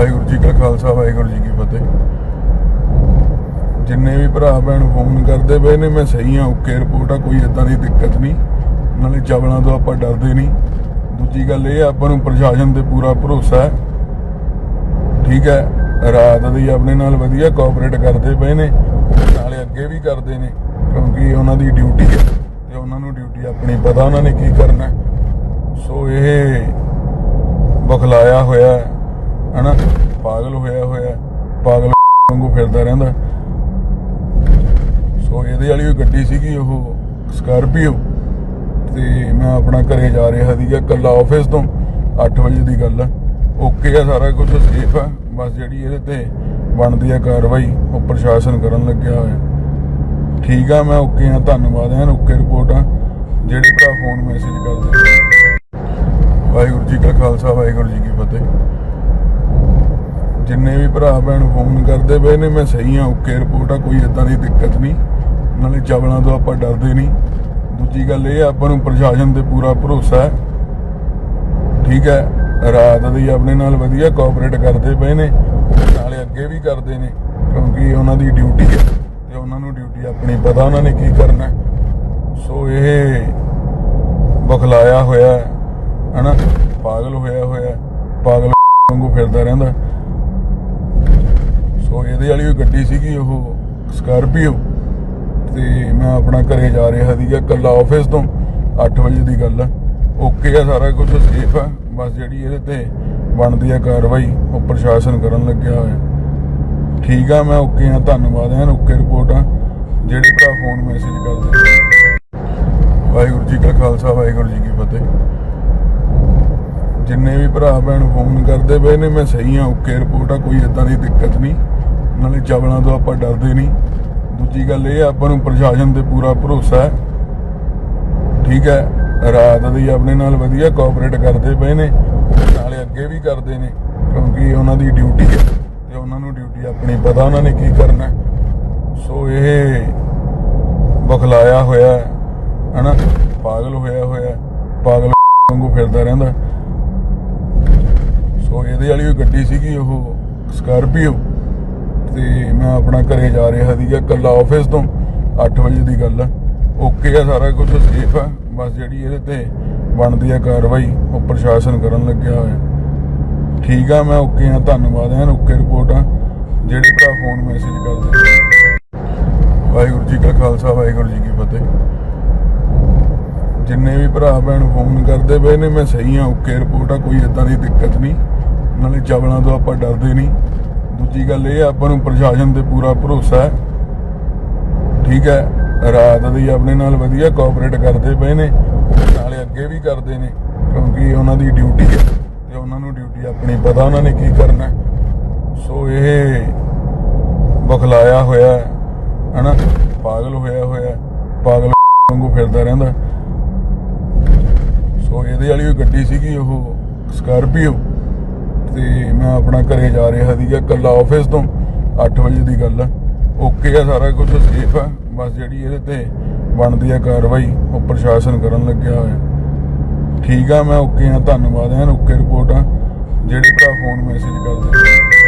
ਵਾਹਿਗੁਰੂ ਜੀ ਕਾ ਖਾਲਸਾ ਵਾਹਿਗੁਰੂ ਜੀ ਕੀ ਫਤਿਹ। ਜਿੰਨੇ ਵੀ ਭਰਾ ਭੈਣ ਫੋਨ ਕਰਦੇ ਪਏ ਨੇ ਮੈਂ ਸਹੀ ਆ ਓਕੇ ਰਿਪੋਰਟ ਆ ਕੋਈ ਇਦਾਂ ਦੀ ਦਿੱਕਤ ਨਹੀਂ। ਨਾਲੇ ਚਵਲਾਂ ਤੋਂ ਆਪਾਂ ਡਰਦੇ ਨਹੀਂ। ਦੂਜੀ ਗੱਲ ਇਹ ਆਪਾਂ ਨੂੰ ਪ੍ਰਸ਼ਾਸਨ ਤੇ ਪੂਰਾ ਭਰੋਸਾ ਹੈ। ਠੀਕ ਹੈ ਰਾਤ ਦੀ ਆਪਣੇ ਨਾਲ ਵਧੀਆ ਕੋਆਪਰੇਟ ਕਰਦੇ ਪਏ ਨੇ ਨਾਲੇ ਅੱਗੇ ਵੀ ਕਰਦੇ ਨੇ ਕਿਉਂਕਿ ਉਹਨਾਂ ਦੀ ਡਿਊਟੀ ਹੈ ਤੇ ਉਹਨਾਂ ਨੂੰ ਡਿਊਟੀ ਆਪਣੀ ਪਤਾ ਉਹਨਾਂ ਨੇ ਕੀ ਕਰਨਾ ਸੋ ਇਹ ਬਖਲਾਇਆ ਹੋਇਆ ਹੈ, ਹਨਾ? ਪਾਗਲ ਹੋਇਆ ਹੋਇਆ, ਪਾਗਲ ਵਾਂਗੂ ਫਿਰਦਾ ਰਹਿੰਦਾ। ਸੋ ਇਹਦੇ ਵਾਲੀ ਉਹ ਗੱਡੀ ਸੀਗੀ, ਉਹ ਸਕਾਰਪੀਓ ਤੇ ਮੈਂ ਆਪਣਾ ਘਰੇ ਜਾ ਰਿਹਾ ਸੀਗਾ ਕੱਲਾ ਆਫਿਸ ਤੋਂ 8 ਵਜੇ ਦੀ ਗੱਲ ਆ। ਓਕੇ ਆ, ਸਾਰਾ ਕੁਝ ਸੇਫ ਆ। ਬਸ ਜਿਹੜੀ ਇਹਦੇ ਤੇ ਬਣਦੀ ਆ ਕਾਰਵਾਈ, ਉਹ ਪ੍ਰਸ਼ਾਸਨ ਕਰਨ ਲੱਗਿਆ ਹੋਇਆ। ਠੀਕ ਆ, ਮੈਂ ਓਕੇ ਆ, ਧੰਨਵਾਦ ਐਨ ਓਕੇ ਰਿਪੋਰਟ ਆ। ਜਿਹੜੇ ਭਰਾ ਫੋਨ ਮੈਸੇਜ ਕਰਦੇ ਵਾਹਿਗੁਰੂ ਜੀ ਕਾ ਖਾਲਸਾ, ਵਾਹਿਗੁਰੂ ਜੀ ਕੀ ਫਤਿਹ। ਜਿੰਨੇ ਵੀ ਭਰਾ ਭੈਣ ਫੋਨ ਕਰਦੇ ਪਏ ਨੇ ਮੈਂ ਸਹੀ ਆ ਓਕੇ ਰਿਪੋਰਟ ਆ ਕੋਈ ਇਦਾਂ ਦੀ ਦਿੱਕਤ ਨਹੀਂ। ਨਾਲੇ ਚਵਲਾਂ ਤੋਂ ਆਪਾਂ ਡਰਦੇ ਨਹੀਂ। ਦੂਜੀ ਗੱਲ ਇਹ ਆਪਾਂ ਨੂੰ ਪ੍ਰਸ਼ਾਸਨ ਤੇ ਪੂਰਾ ਭਰੋਸਾ ਹੈ। ਠੀਕ ਹੈ ਰਾਤ ਦੀ ਆਪਣੇ ਨਾਲ ਵਧੀਆ ਕੋਆਪਰੇਟ ਕਰਦੇ ਪਏ ਨੇ ਨਾਲੇ ਅੱਗੇ ਵੀ ਕਰਦੇ ਨੇ ਕਿਉਂਕਿ ਉਹਨਾਂ ਦੀ ਡਿਊਟੀ ਹੈ ਤੇ ਉਹਨਾਂ ਨੂੰ ਡਿਊਟੀ ਆਪਣੀ ਪਤਾ ਉਹਨਾਂ ਨੇ ਕੀ ਕਰਨਾ ਸੋ ਇਹ ਬਖਲਾਇਆ ਹੋਇਆ ਹੈ, ਹਨਾ? ਪਾਗਲ ਹੋਇਆ ਹੋਇਆ ਪਾਗਲ ਵਾਂਗੂ ਫਿਰਦਾ ਰਹਿੰਦਾ ਇਹਦੇ ਵਾਲੀ ਉਹ ਗੱਡੀ ਸੀਗੀ ਉਹ ਸਕਾਰਪੀਓ। ਤੇ ਮੈਂ ਆਪਣਾ ਘਰੇ ਜਾ ਰਿਹਾ ਸੀਗਾ ਕੱਲਾ ਆਫਿਸ ਤੋਂ 8 ਵਜੇ ਦੀ ਗੱਲ ਆ। ਓਕੇ ਆ, ਸਾਰਾ ਕੁਝ ਸੇਫ ਆ। ਬਸ ਜਿਹੜੀ ਇਹਦੇ ਤੇ ਬਣਦੀ ਆ ਕਾਰਵਾਈ, ਉਹ ਪ੍ਰਸ਼ਾਸਨ ਕਰਨ ਲੱਗਿਆ ਹੋਇਆ। ਠੀਕ ਆ, ਮੈਂ ਓਕੇ ਆ, ਧੰਨਵਾਦ ਐਨ ਓਕੇ ਰਿਪੋਰਟ ਆ। ਜਿਹੜੇ ਭਰਾ ਫੋਨ ਮੈਸੇਜ ਕਰਦੇ ਵਾਹਿਗੁਰੂ ਜੀ ਕਾ ਖਾਲਸਾ, ਵਾਹਿਗੁਰੂ ਜੀ ਕੀ ਫਤਿਹ। ਜਿੰਨੇ ਵੀ ਭਰਾ ਭੈਣ ਫੋਨ ਕਰਦੇ ਪਏ ਨੇ, ਮੈਂ ਸਹੀ ਆ, ਓਕੇ ਰਿਪੋਰਟ ਆ, ਕੋਈ ਇਦਾਂ ਦੀ ਦਿੱਕਤ ਨਹੀਂ। ਨਾਲੇ ਚਵਲਾਂ ਤੋਂ ਆਪਾਂ ਡਰਦੇ ਨਹੀਂ। ਦੂਜੀ ਗੱਲ ਇਹ ਆਪਾਂ ਨੂੰ ਪ੍ਰਸ਼ਾਸਨ ਤੇ ਪੂਰਾ ਭਰੋਸਾ ਹੈ। ਠੀਕ ਹੈ ਰਾਤ ਦੀ ਆਪਣੇ ਨਾਲ ਵਧੀਆ ਕੋਆਪਰੇਟ ਕਰਦੇ ਪਏ ਨੇ ਨਾਲੇ ਅੱਗੇ ਵੀ ਕਰਦੇ ਨੇ ਕਿਉਂਕਿ ਉਹਨਾਂ ਦੀ ਡਿਊਟੀ ਹੈ ਤੇ ਉਹਨਾਂ ਨੂੰ ਡਿਊਟੀ ਆਪਣੀ ਪਤਾ ਉਹਨਾਂ ਨੇ ਕੀ ਕਰਨਾ ਸੋ ਇਹ ਬਖਲਾਇਆ ਹੋਇਆ ਹੈ, ਹਨਾ? ਪਾਗਲ ਹੋਇਆ ਹੋਇਆ ਪਾਗਲ ਵਾਂਗੂ ਫਿਰਦਾ ਰਹਿੰਦਾ ਸੋ ਇਹਦੇ ਵਾਲੀ ਉਹ ਗੱਡੀ ਸੀਗੀ ਉਹ ਸਕਾਰਪੀਓ ਤੇ ਮੈਂ ਆਪਣਾ ਘਰੇ ਜਾ ਰਿਹਾ ਸੀਗਾ ਕੱਲਾ ਆਫਿਸ ਤੋਂ 8 ਵਜੇ ਦੀ ਗੱਲ ਆ। ਓਕੇ ਆ, ਸਾਰਾ ਕੁਝ ਸੇਫ ਆ। ਬਸ ਜਿਹੜੀ ਇਹਦੇ ਤੇ ਬਣਦੀ ਆ ਕਾਰਵਾਈ, ਉਹ ਪ੍ਰਸ਼ਾਸਨ ਕਰਨ ਲੱਗਿਆ ਹੋਇਆ। ਠੀਕ ਆ, ਮੈਂ ਓਕੇ ਆ, ਧੰਨਵਾਦ ਐਨ ਓਕੇ ਰਿਪੋਰਟ ਆ। ਜਿਹੜੇ ਭਰਾ ਫੋਨ ਮੈਸੇਜ ਕਰਦੇ ਵਾਹਿਗੁਰੂ ਜੀ ਕਾ ਖਾਲਸਾ, ਵਾਹਿਗੁਰੂ ਜੀ ਕੀ ਫਤਿਹ। ਜਿੰਨੇ ਵੀ ਭਰਾ ਭੈਣ ਫੋਨ ਕਰਦੇ ਪਏ ਨੇ, ਮੈਂ ਸਹੀ ਆ, ਓਕੇ ਰਿਪੋਰਟ ਆ, ਕੋਈ ਇਦਾਂ ਦੀ ਦਿੱਕਤ ਨਹੀਂ। ਨਾਲੇ ਚਵਲਾਂ ਤੋਂ ਆਪਾਂ ਡਰਦੇ ਨਹੀਂ। ਦੂਜੀ ਗੱਲ ਇਹ ਆਪਾਂ ਨੂੰ ਪ੍ਰਸ਼ਾਸਨ ਤੇ ਪੂਰਾ ਭਰੋਸਾ ਹੈ। ਠੀਕ ਹੈ ਰਾਤ ਦੀ ਆਪਣੇ ਨਾਲ ਵਧੀਆ ਕੋਆਪਰੇਟ ਕਰਦੇ ਪਏ ਨੇ ਨਾਲੇ ਅੱਗੇ ਵੀ ਕਰਦੇ ਨੇ ਕਿਉਂਕਿ ਉਹਨਾਂ ਦੀ ਡਿਊਟੀ ਹੈ ਤੇ ਉਹਨਾਂ ਨੂੰ ਡਿਊਟੀ ਆਪਣੀ ਪਤਾ ਉਹਨਾਂ ਨੇ ਕੀ ਕਰਨਾ ਸੋ ਇਹ ਬਖਲਾਇਆ ਹੋਇਆ ਹੈ, ਹਨਾ? ਪਾਗਲ ਹੋਇਆ ਹੋਇਆ ਪਾਗਲ ਵਾਂਗੂ ਫਿਰਦਾ ਰਹਿੰਦਾ ਸੋ ਇਹਦੇ ਵਾਲੀ ਉਹ ਗੱਡੀ ਸੀਗੀ ਉਹ ਸਕਾਰਪੀਓ ਤੇ ਮੈਂ ਆਪਣਾ ਘਰੇ ਜਾ ਰਿਹਾ ਸੀਗਾ ਕੱਲਾ ਆਫਿਸ ਤੋਂ 8 ਵਜੇ ਦੀ ਗੱਲ ਆ। ਓਕੇ ਆ, ਸਾਰਾ ਕੁਝ ਸੇਫ ਆ। ਬਸ ਜਿਹੜੀ ਇਹਦੇ ਤੇ ਬਣਦੀ ਆ ਕਾਰਵਾਈ, ਉਹ ਪ੍ਰਸ਼ਾਸਨ ਕਰਨ ਲੱਗਿਆ ਹੋਇਆ। ਠੀਕ ਆ, ਮੈਂ ਓਕੇ ਆ, ਧੰਨਵਾਦ ਐਨ ਓਕੇ ਰਿਪੋਰਟ ਆ। ਜਿਹੜੇ ਭਰਾ ਫੋਨ ਮੈਸੇਜ ਕਰਦੇ